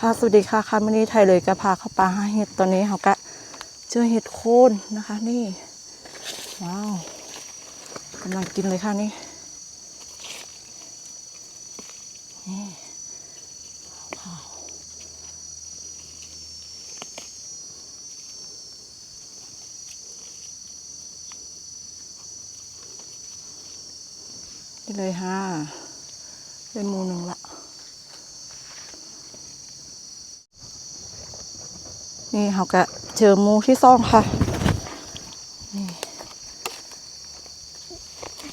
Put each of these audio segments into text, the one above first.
ค่ะสวัสดีค่ะค่ะวันนี้ไทยเลยก็พาเข้าป่าหาเห็ดตอนนี้เขาก็เจอเห็ดโคนนะคะ นี่ ว้าวกำลังกินเลยค่ะนี่นี่ว้าวนี่เลยค่ะเป็นมูหนึ่งละ นี่เขาก็เจอมูที่ซ่องค่ะ นี่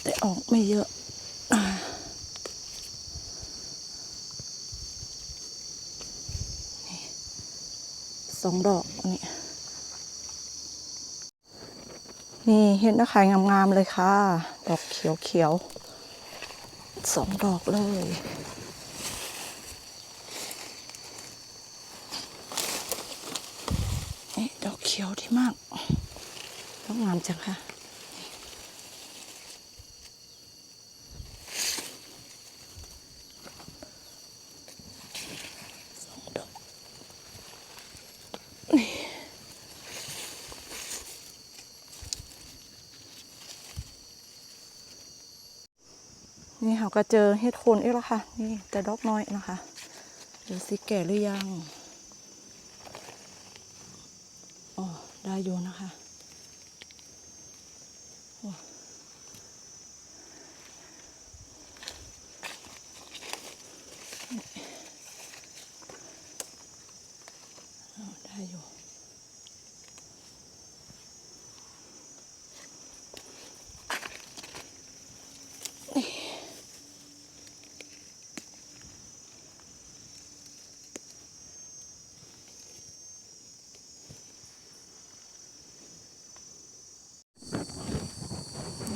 แต่ออกไม่เยอะสองดอกนนี้นี่เห็นตะไครงามๆเลยค่ะ ดอกเขียวๆสองดอกเลย นี่ดอกเขียวที่มากดอกงามจังค่ะ นี่นี่เขาก็เจอเห็ดโคนอีกแล้วค่ะ นี่แต่ดอกน้อยนะคะ เดูสิแก่หรือยัง อ๋อ ได้อยู่นะคะ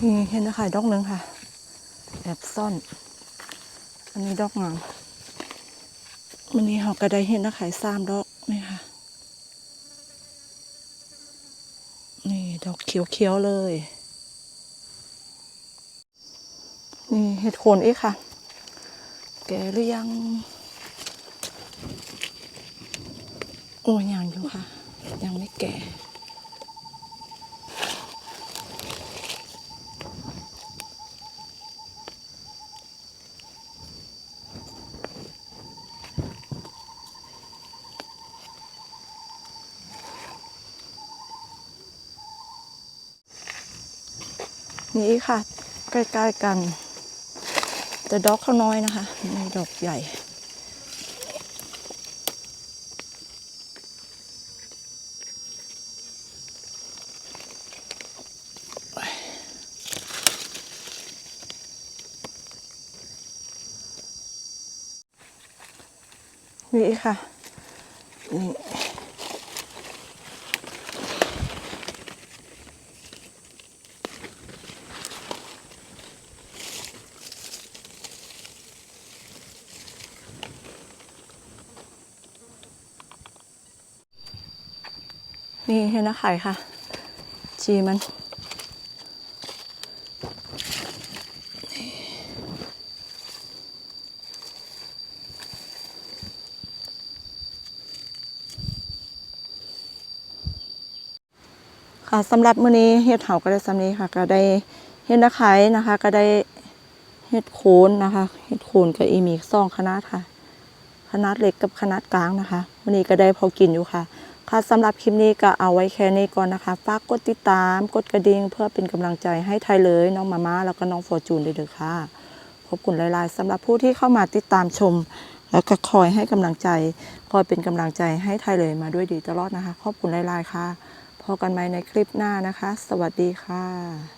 นี่เห็นนะคะดอกหนึ่งค่ะแอบซ่อน อันนี้ดอกงามวันนี้เราก็ได้เห็นนะขายสามดอกนี่ค่ะ นี่ดอกเขียวๆเลย นี่เห็ดโคนอีกค่ะ แกหรือยัง โอ้ยังอยู่ค่ะ ยังไม่แก่ นี่ค่ะ ใกล้ๆกัน แต่ดอกเขาน้อยนะคะไม่ดอกใหญ่นี่ค่ะนี่ นี่เห็นนะไข่ค่ะ จีมันค่ะสำหรับมื้อนี้เห็ดเผาก็ได้สำนี้ค่ะ ก็ได้เห็ดตะไคร้นะคะ ก็ได้เห็ดโคนนะคะเห็ดโคนกับอีมีซองขนาดค่ะ ขนาดเล็กกับขนาดกลางนะคะวันนี้ก็ได้พอกินอยู่ค่ะ ค่ะสำหรับคลิปนี้ก็เอาไว้แค่นี้ก่อนนะคะ ฝากกดติดตาม กดกระดิ่งเพื่อเป็นกำลังใจให้ไทยเลยน้องมาม่าแล้วก็น้องฟอร์จูนด้วยเด้อค่ะ ขอบคุณหลาย ๆสำหรับผู้ที่เข้ามาติดตามชม แล้วก็คอยให้กำลังใจ คอยเป็นกำลังใจให้ไทยเลยมาด้วยดีตลอดนะคะ ขอบคุณหลาย ๆ ค่ะ พอกันไหมในคลิปหน้านะคะ สวัสดีค่ะ